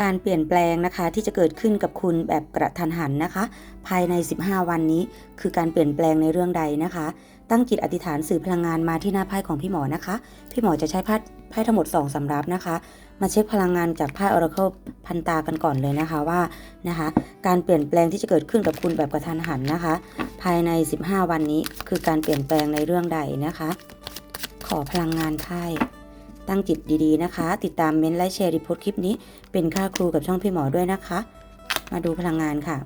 การเปลี่ยนแปลงนะคะที่จะเกิดขึ้นกับคุณแบบกระทันหันนะคะ ภายใน 15 วันนี้ คือการเปลี่ยนแปลงในเรื่องใดนะคะ ตั้งจิตอธิษฐานสื่อพลังงานมาที่หน้าไพ่ของพี่หมอนะคะ พี่หมอจะใช้ไพ่ไพ่ทั้งหมด 2สำรับนะคะ มาเช็คพลังงานจากไพ่ Oracle พันตากันก่อนเลยนะคะว่านะคะ การเปลี่ยนแปลงที่จะเกิดขึ้นกับคุณแบบกระทันหันนะคะ ภายใน 15 วันนี้คือการเปลี่ยนแปลงในเรื่องใดนะคะ ขอพลังงานไพ่ ตั้งจิตดีๆนะคะ ติดตามเม้นท์และแชร์รีโพสต์คลิปนี้ เป็นค่าครูกับช่องพี่หมอด้วยนะคะ มาดูพลังงานค่ะ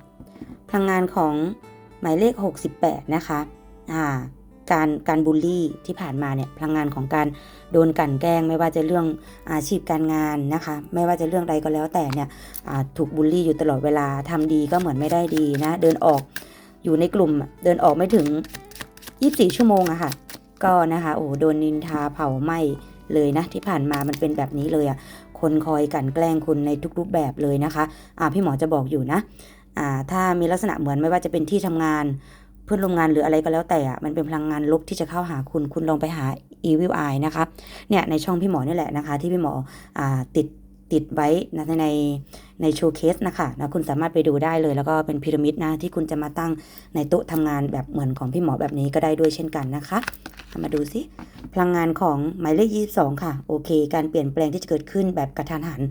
พลังงานของหมายเลข 68 นะคะอ่าการการบูลลี่ที่ผ่านมาเนี่ยพลังงานของการโดนกลั่นแกล้ง ไม่ว่าจะเรื่องอาชีพการงานนะคะ ไม่ว่าจะเรื่องใดก็แล้วแต่เนี่ยอ่าถูกบูลลี่อยู่ตลอดเวลาทำดีก็เหมือนไม่ได้ดีนะ เดินออกอยู่ในกลุ่มเดินออกไม่ถึง 24 ชั่วโมงอะค่ะ ก็นะคะโอ้โดนนินทาเผาไหม้ เลยนะ ที่ผ่านมามันเป็นแบบนี้เลยอะคนคอยกั่นแกล้งคุณในทุกรูปแบบเลยนะคะอ่าพี่หมอจะบอกอยู่นะอ่าถ้ามีลักษณะเหมือนไม่ว่าจะเป็นที่ทำงานเพื่อนร่วมงานหรืออะไรก็แล้วแต่อะมันเป็นพลังงานลบที่จะเข้าหาคุณคุณลองไปหา Evil Eye นะคะเนี่ยในช่องพี่หมอนี่แหละนะคะ ที่พี่หมออ่าติดติดไว้ในใน ในโชว์เคสนะคะนะคุณสามารถไปดูได้เลย แล้วก็เป็นพีระมิดนะที่คุณจะมาตั้งในโต๊ะทำงานแบบเหมือนของพี่หมอแบบนี้ก็ได้ด้วยเช่นกันนะคะมาดูสิพลังงานของหมายเลข22 ค่ะ โอเค การเปลี่ยนแปลงที่จะเกิดขึ้นแบบกระทันหัน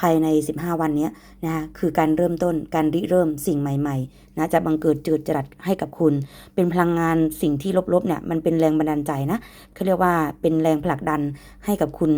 ภายใน 15 วันนี้นะคะคือการเริ่มต้นการริเริ่มสิ่งใหม่ๆนะจะบังเกิดเจิดจรัสให้กับคุณ เป็นพลังงานสิ่งที่ลบๆเนี่ยมันเป็นแรงบันดาลใจนะเขาเรียกว่าเป็นแรงผลักดันให้กับคุณ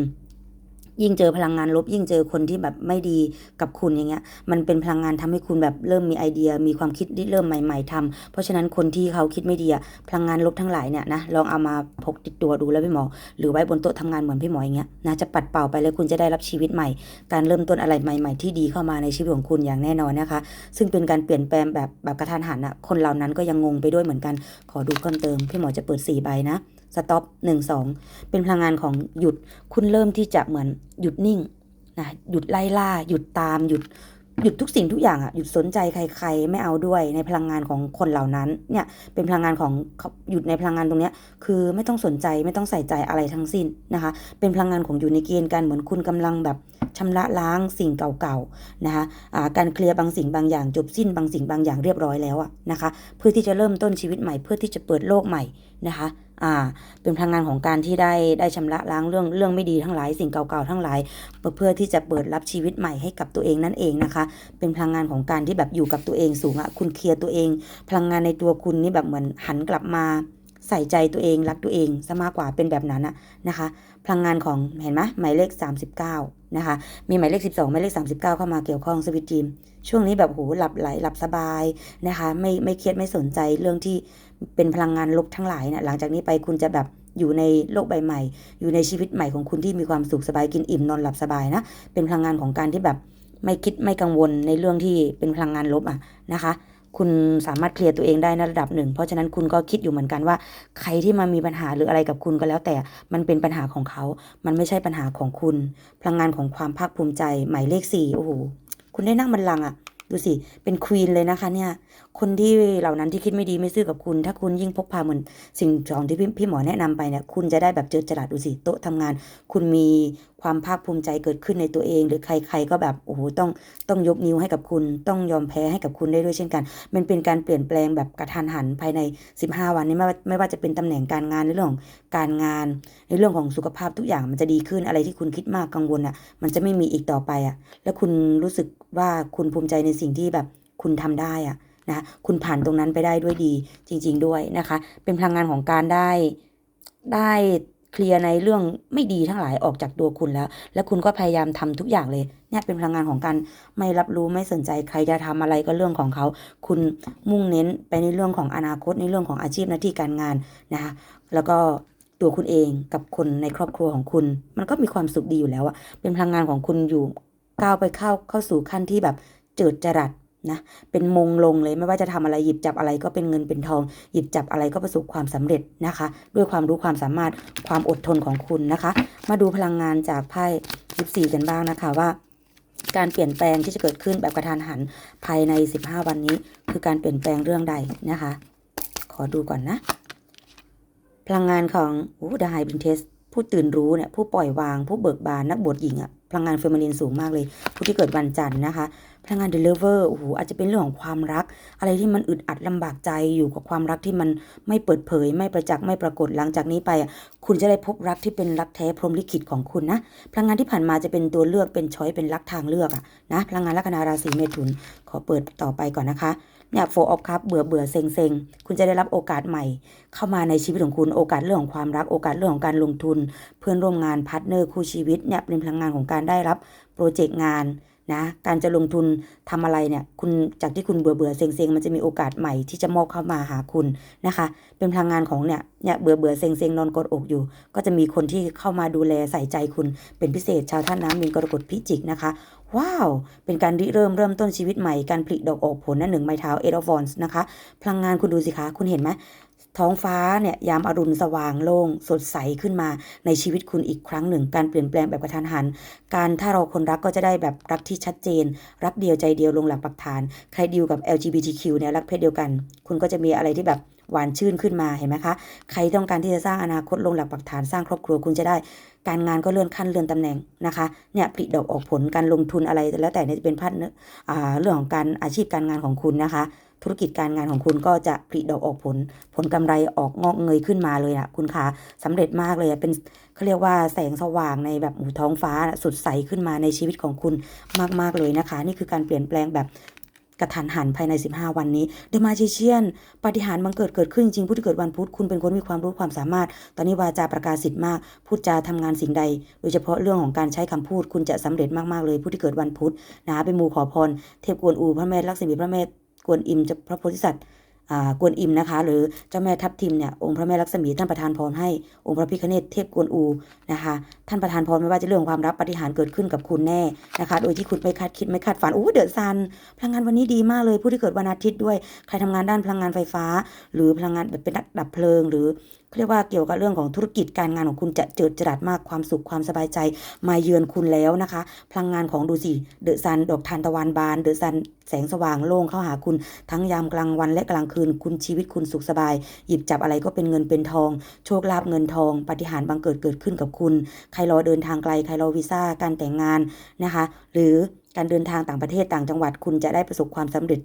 ยิ่งเจอพลังงานลบ ยิ่งเจอคนที่แบบไม่ดีกับคุณอย่างเงี้ย มันเป็นพลังงานทำให้คุณแบบเริ่มมีไอเดีย มีความคิดที่เริ่มใหม่ ๆทำเพราะฉะนั้นคนที่เขาคิดไม่ดีอะพลังงานลบทั้งหลายเนี่ยนะลองเอามาพกติดตัวดูแล้วพี่หมอ หรือไว้บนโต๊ะทำงานเหมือนพี่หมออย่างเงี้ยนะจะปัดเป่าไปแล้วคุณจะได้รับชีวิตใหม่ การเริ่มต้นอะไรใหม่ ๆ ที่ดีเข้ามาในชีวิตของคุณอย่างแน่นอนนะคะ ซึ่งเป็นการเปลี่ยนแปลงแบบแบบกระทันหันอะคนเหล่านั้นก็ยังงงไปด้วยเหมือนกัน ขอดูเพิ่มเติมพี่หมอจะเปิด4ใบนะ สต็อปหนึ่งสองเป็นพลังงานของหยุด คุณเริ่มที่จะเหมือนหยุดนิ่งนะหยุดไล่ล่า หยุดตามหยุดหยุดทุกสิ่งทุกอย่างอะหยุดสนใจใคร ๆ ไม่เอาด้วยในพลังงานของคนเหล่านั้นเนี่ยเป็นพลังงานของหยุดในพลังงานตรงเนี้ยคือไม่ต้องสนใจไม่ต้องใส่ใจอะไรทั้งสิ้นนะคะ เป็นพลังงานของอยู่ในเกณฑ์การเหมือนคุณกำลังแบบชำระล้างสิ่งเก่าๆนะคะอ่าการเคลียร์บางสิ่งบางอย่าง จบสิ้นบางสิ่งบางอย่างเรียบร้อยแล้วอะนะคะ เพื่อที่จะเริ่มต้นชีวิตใหม่เพื่อที่จะเปิดโลกใหม่นะคะ อ่า เป็นพลังงานของการที่ได้ได้ชำระล้างเรื่องเรื่องไม่ดีทั้งหลายสิ่งเก่าๆทั้งหลาย เพื่อที่จะเปิดรับชีวิตใหม่ให้กับตัวเองนั่นเองนะคะ เป็นพลังงานของการที่แบบอยู่กับตัวเองสูงอะคุณเคลียร์ตัวเอง พลังงานในตัวคุณนี่แบบเหมือนหันกลับมาใส่ใจตัวเองรักตัวเองซะมากกว่าเป็นแบบนั้นอะนะคะ พลังงานของเห็นไหมหมายเลข 39 นะคะ มีหมายเลข 12หมายเลข 39 เข้ามาเกี่ยวข้องสวิตทีมช่วงนี้แบบโหหลับไหลหลับสบายนะคะ ไม่ไม่เครียดไม่สนใจเรื่องที่ เป็นพลังงานลบทั้งหลายนะหลังจากนี้ไปคุณจะแบบอยู่ในโลกใบใหม่ อยู่ในชีวิตใหม่ของคุณที่มีความสุขสบายกินอิ่มนอนหลับสบายนะ เป็นพลังงานของการที่แบบไม่คิดไม่กังวลในเรื่องที่เป็นพลังงานลบอะนะคะ คุณสามารถเคลียร์ตัวเองได้ในระดับหนึ่ง เพราะฉะนั้นคุณก็คิดอยู่เหมือนกันว่า ใครที่มามีปัญหาหรืออะไรกับคุณก็แล้วแต่ มันเป็นปัญหาของเขา มันไม่ใช่ปัญหาของคุณ พลังงานของความภาคภูมิใจ หมายเลขสี่โอ้โห คุณได้นั่งบัลลังก์อะ ดูสิ เป็นควีนเลยนะคะเนี่ยคนที่เหล่านั้นที่คิดไม่ดีไม่ซื่อกับคุณ ถ้าคุณยิ่งพกพาเหมือนสิ่งของที่พี่พหมอแนะนำไปเนี่ยคุณจะได้แบบเจอจรัสดูสิโต๊ะทำงาน คุณมีความภาคภูมิใจเกิดขึ้นในตัวเอง หรือใคร ๆ ก็แบบโอ้โหต้องต้องยกนิ้วให้กับคุณ ต้องยอมแพ้ให้กับคุณได้ด้วยเช่นกัน มันเป็นการเปลี่ยนแปลงแบบกระทันหันภายใน 15 วันนี้ไม่ว่าไม่ว่าจะเป็นตำแหน่งการงานในเรื่องของการงาน ในเรื่องของสุขภาพทุกอย่างมันจะดีขึ้นอะไรที่คุณคิดมากกังวลอะ มันจะไม่มีอีกต่อไปอะ แล้วคุณรู้สึกว่าคุณภูมิใจในสิ่งที่แบบคุณทำได้อะ นะคุณผ่านตรงนั้นไปได้ด้วยดีจริง ๆด้วยนะคะ เป็นพลังงานของการได้ได้เคลียร์ในเรื่องไม่ดีทั้งหลายออกจากตัวคุณแล้ว และคุณก็พยายามทำทุกอย่างเลย เนี่ยเป็นพลังงานของการไม่รับรู้ไม่สนใจใครจะทำอะไรก็เรื่องของเขา คุณมุ่งเน้นไปในเรื่องของอนาคตในเรื่องของอาชีพหน้าที่การงานนะคะแล้วก็ตัวคุณเองกับคนในครอบครัวของคุณ มันก็มีความสุขดีอยู่แล้วอะเป็นพลังงานของคุณอยู่ก้าวไปเข้าเข้าสู่ขั้นที่แบบเจิดจรัส นะเป็นมงลงเลยไม่ว่าจะทำอะไรหยิบจับอะไรก็เป็นเงินเป็นทอง หยิบจับอะไรก็ประสบความสำเร็จนะคะ ด้วยความรู้ความสามารถความอดทนของคุณนะคะ มาดูพลังงานจากไพ่ยิปซีกันบ้างนะคะว่า การเปลี่ยนแปลงที่จะเกิดขึ้นแบบกระทันหันภายใน 15 วันนี้ คือการเปลี่ยนแปลงเรื่องใดนะคะ ขอดูก่อนนะ พลังงานของโอ้ดายบินเทสผู้ตื่นรู้เนี่ยผู้ปล่อยวาง ผู้เบิกบานนักบวชหญิงอะ พลังงานเฟอร์มาลินสูงมากเลยผู้ที่เกิดวันจันทร์นะคะ พลังงานเดลิเวอร์โอ้โหอาจจะเป็นเรื่องของความรัก อะไรที่มันอึดอัดลำบากใจอยู่กับความรักที่มันไม่เปิดเผย ไม่ประจักษ์ไม่ปรากฏหลังจากนี้ไป คุณจะได้พบรักที่เป็นรักแท้พรหมลิขิตของคุณนะพลังงานที่ผ่านมาจะเป็นตัวเลือกเป็นช้อยเป็นรักทางเลือกอะนะพลังงานลัคนาราศีเมถุนขอเปิดต่อไปก่อนนะคะ เนี่ยโฟออฟคัพเบื่อเบื่อเซ็งเซ็งคุณจะได้รับโอกาสใหม่ เข้ามาในชีวิตของคุณโอกาสเรื่องของความรักโอกาสเรื่องของการลงทุน เพื่อนร่วมงานพาร์ทเนอร์คู่ชีวิตเนี่ยเป็นพลังงานของการได้รับโปรเจกต์งาน นะการจะลงทุนทำอะไรเนี่ยคุณจากที่คุณเบื่อเบื่อเซ็งเซ็งมันจะมีโอกาสใหม่ที่จะมอบเข้ามาหาคุณนะคะ เป็นพลังงานของเนี่ยเนี่ยเบื่อเบื่อเซ็งเซ็งนอนกดอกอยู่ ก็จะมีคนที่เข้ามาดูแลใส่ใจคุณเป็นพิเศษชาวท่านน้ำมีนกรกฎพิจิกนะคะ ว้าว เป็นการริเริ่มเริ่มต้นชีวิตใหม่การผลิดอกออกผลนั่นหนึ่งไม้เท้าเอ of wands นะคะ พลังงานคุณดูสิคะ คุณเห็นไหม ท้องฟ้าเนี่ยยามอรุณสว่างโล่งสดใสขึ้นมาในชีวิตคุณอีกครั้งหนึ่ง การเปลี่ยนแปลงแบบกระทันหัน การถ้าเราคนรักก็จะได้แบบรักที่ชัดเจน รักเดียวใจเดียวลงหลักปักฐาน ใครดีลกับ LGBTQ เนี่ยรักเพศเดียวกัน คุณก็จะมีอะไรที่แบบหวานชื่นขึ้นมาเห็นไหมคะ ใครต้องการที่จะสร้างอนาคตลงหลักปักฐานสร้างครอบครัวคุณจะได้ การงานก็เลื่อนขั้นเลื่อนตำแหน่งนะคะเนี่ยผลิดอกออกผลการลงทุนอะไรแล้วแต่เนี่ยจะเป็นพัฒน์อ่าเรื่องของการอาชีพการงานของคุณนะคะ ธุรกิจการงานของคุณก็จะผลิดอกออกผล ผลกำไรออกงอกเงยขึ้นมาเลยอะคุณคะสำเร็จมากเลยอะเป็นเขาเรียกว่าแสงสว่างในแบบหูท้องฟ้าน่ะสดใสขึ้นมาในชีวิตของคุณมากๆเลยนะคะ นี่คือการเปลี่ยนแปลงแบบกระทันหันภายใน 15 วันนี้เดมาจิเชียนปฏิหารบังเกิดเกิดขึ้นจริงผู้ที่เกิดวันพุธคุณเป็นคนมีความรู้ความสามารถ ตอนนี้วาจาประกาศสิทธิ์มาก พูดจาทำงานสิ่งใด โดยเฉพาะเรื่องของการใช้คำพูดคุณจะสำเร็จมากๆเลยผู้ที่เกิดวันพุธนะคะไปมูขอพร เทพกวนอูพระแม่ลักษมีพระแม่ กวนอิมพระโพธิสัตว์กวนอิมนะคะ หรือเจ้าแม่ทับทิมเนี่ยองค์พระแม่ลักษมีท่านประทานพรให้องค์พระพิฆเนศเทพกวนอูนะคะ ท่านประทานพรไม่ว่าจะเรื่องของความรับปฏิหารเกิดขึ้นกับคุณแน่นะคะ โดยที่คุณไม่คาดคิดไม่คาดฝันโอ้เดือดซันพลังงานวันนี้ดีมากเลยผู้ที่เกิดวันอาทิตย์ด้วยใครทำงานด้านพลังงานไฟฟ้า หรือพลังงานแบบเป็นดับเพลิง หรือ เรียกว่าเกี่ยวกับเรื่องของธุรกิจการงานของคุณจะเจิดจรัสมากความสุขความสบายใจ มาเยือนคุณแล้วนะคะ พลังงานของดูสิเดอะซันดอกทานตะวันบานเดอะซันแสงสว่างโล่งเข้าหาคุณทั้งยามกลางวันและกลางคืน คุณชีวิตคุณสุขสบาย หยิบจับอะไรก็เป็นเงินเป็นทอง โชคลาภเงินทองปฏิหารบังเกิดเกิดขึ้นกับคุณ ใครรอเดินทางไกล ใครรอวีซ่าการแต่งงานนะคะ หรือ การเดินทางต่างประเทศต่างจังหวัด คุณจะได้ประสบความสำเร็จ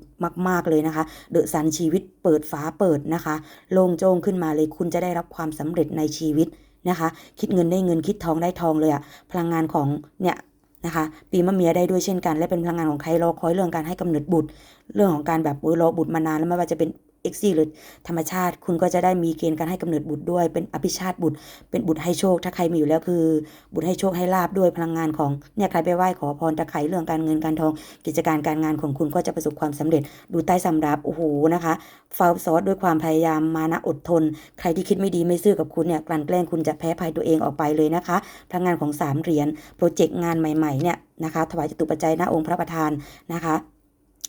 มาก ๆ เลยนะคะ เดอะซันชีวิตเปิดฟ้าเปิดนะคะ โล่งโจ้งขึ้นมาเลย คุณจะได้รับความสำเร็จในชีวิตนะคะ คิดเงินได้เงินคิดทองได้ทองเลยอะพลังงานของเนี่ยนะคะ ปีมะเมียได้ด้วยเช่นกัน และเป็นพลังงานของใครรอคอยเรื่องการให้กำเนิดบุตร เรื่องของการแบบเออรอบุตรมานานแล้วไม่ว่าจะเป็น เอ็กซี่หรือธรรมชาติ คุณก็จะได้มีเกณฑ์การให้กำเนิดบุตรด้วย เป็นอภิชาติบุตร เป็นบุตรให้โชค ถ้าใครมีอยู่แล้วคือ บุตรให้โชคให้ลาบด้วยพลังงานของเนี่ยใครไปไหว้ขอพรตะไคร้เรื่องการเงินการทอง กิจการการงานของคุณก็จะประสบความสำเร็จ ดูใต้สำรับโอ้โหนะคะฟาวซอสด้วยความพยายามมานะอดทน ใครที่คิดไม่ดีไม่ซื่อกับคุณเนี่ยกลั่นแกล้งคุณจะแพ้ภัยตัวเองออกไปเลยนะคะพลังงานของสามเหรียญโปรเจกต์งานใหม่ๆเนี่ยนะคะถวายจตุปัจจัยหน้าองค์พระประธานนะคะ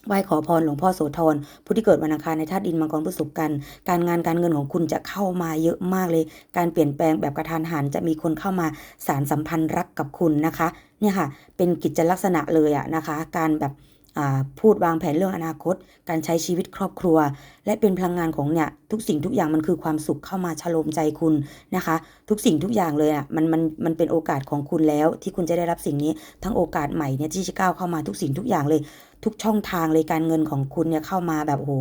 ไหว้ขอพรหลวงพ่อโสธรผู้ที่เกิดวันอังคารในธาตุดินมังกรพฤษภกัน การงานการเงินของคุณจะเข้ามาเยอะมากเลย การเปลี่ยนแปลงแบบกระทันหันจะมีคนเข้ามาสารสัมพันธ์รักกับคุณนะคะ เนี่ยค่ะ เป็นกิจลักษณะเลยอะนะคะ การแบบอ่าพูดวางแผนเรื่องอนาคต การใช้ชีวิตครอบครัว และเป็นพลังงานของเนี่ยทุกสิ่งทุกอย่างมันคือความสุขเข้ามาชโลมใจคุณนะคะ ทุกสิ่งทุกอย่างเลยอะมันมันมันเป็นโอกาสของคุณแล้วที่คุณจะได้รับสิ่งนี้ทั้งโอกาสใหม่เนี่ยที่จะก้าวเข้ามาทุกสิ่งทุกอย่างเลย ทุกช่องทางเลยการเงินของคุณเนี่ยเข้ามาแบบโอ้โห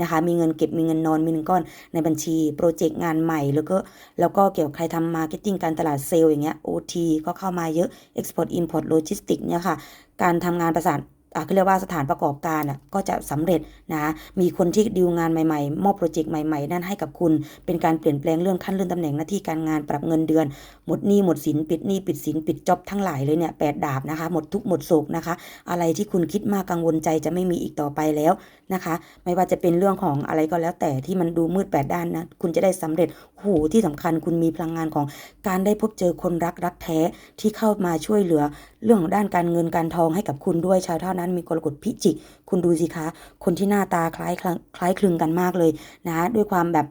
นะคะมีเงินเก็บมีเงินนอนมีเงินก้อนในบัญชีโปรเจกต์งานใหม่แล้วก็แล้วก็เกี่ยวกับใครทำมาร์เก็ตติ้งการตลาดเซลล์อย่างเงี้ย OT ก็เข้ามาเยอะ Export Import Logistics เนี่ยค่ะการทำงานประสาน อะเขาเรียกว่าสถานประกอบการอะก็จะสำเร็จนะมีคนที่ดีลงานใหม่ๆ มอบโปรเจกต์ใหม่ๆ นั่นให้กับคุณ เป็นการเปลี่ยนแปลงเรื่องขั้นเลื่อนตำแหน่งหน้าที่การงานปรับเงินเดือน หมดหนี้หมดสินปิดหนี้ปิดสินปิดจ็อบทั้งหลายเลยเนี่ยแปดดาบนะคะ หมดทุกหมดโศกนะคะ อะไรที่คุณคิดมากกังวลใจจะไม่มีอีกต่อไปแล้ว นะคะ ไม่ว่าจะเป็นเรื่องของอะไรก็แล้วแต่ที่มันดูมืดแปดด้านนะ คุณจะได้สำเร็จโหที่สำคัญคุณมีพลังงานของการได้พบเจอคนรักรักแท้ที่เข้ามาช่วยเหลือ เรื่องของด้านการเงินการทองให้กับคุณด้วยชาวเท่านั้นมีกรกฎพิจิก คุณดูสิคะ คนที่หน้าตาคล้ายคล้ายคลึงกันมากเลยนะ ด้วยความแบบ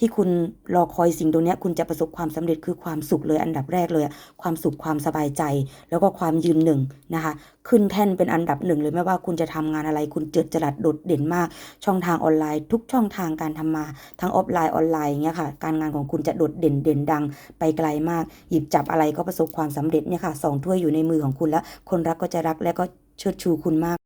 ที่คุณรอคอยสิ่งตรงนี้คุณจะประสบความสำเร็จคือความสุขเลยอันดับแรกเลยอะความสุขความสบายใจ แล้วก็ความยืนหนึ่งนะคะขึ้นแท่นเป็นอันดับหนึ่งเลยไม่ว่าคุณจะทำงานอะไรคุณเจิดจรัสโดดเด่นมาก ช่องทางออนไลน์ ทุกช่องทางการทำมาทั้งออฟไลน์ออนไลน์เงี้ยค่ะการงานของคุณจะโดดเด่นเด่นดัง ไปไกลมาก หยิบจับอะไรก็ประสบความสำเร็จเนี่ยค่ะสองถ้วยอยู่ในมือของคุณแล้ว คนรักก็จะรักและก็เชิดชูคุณมาก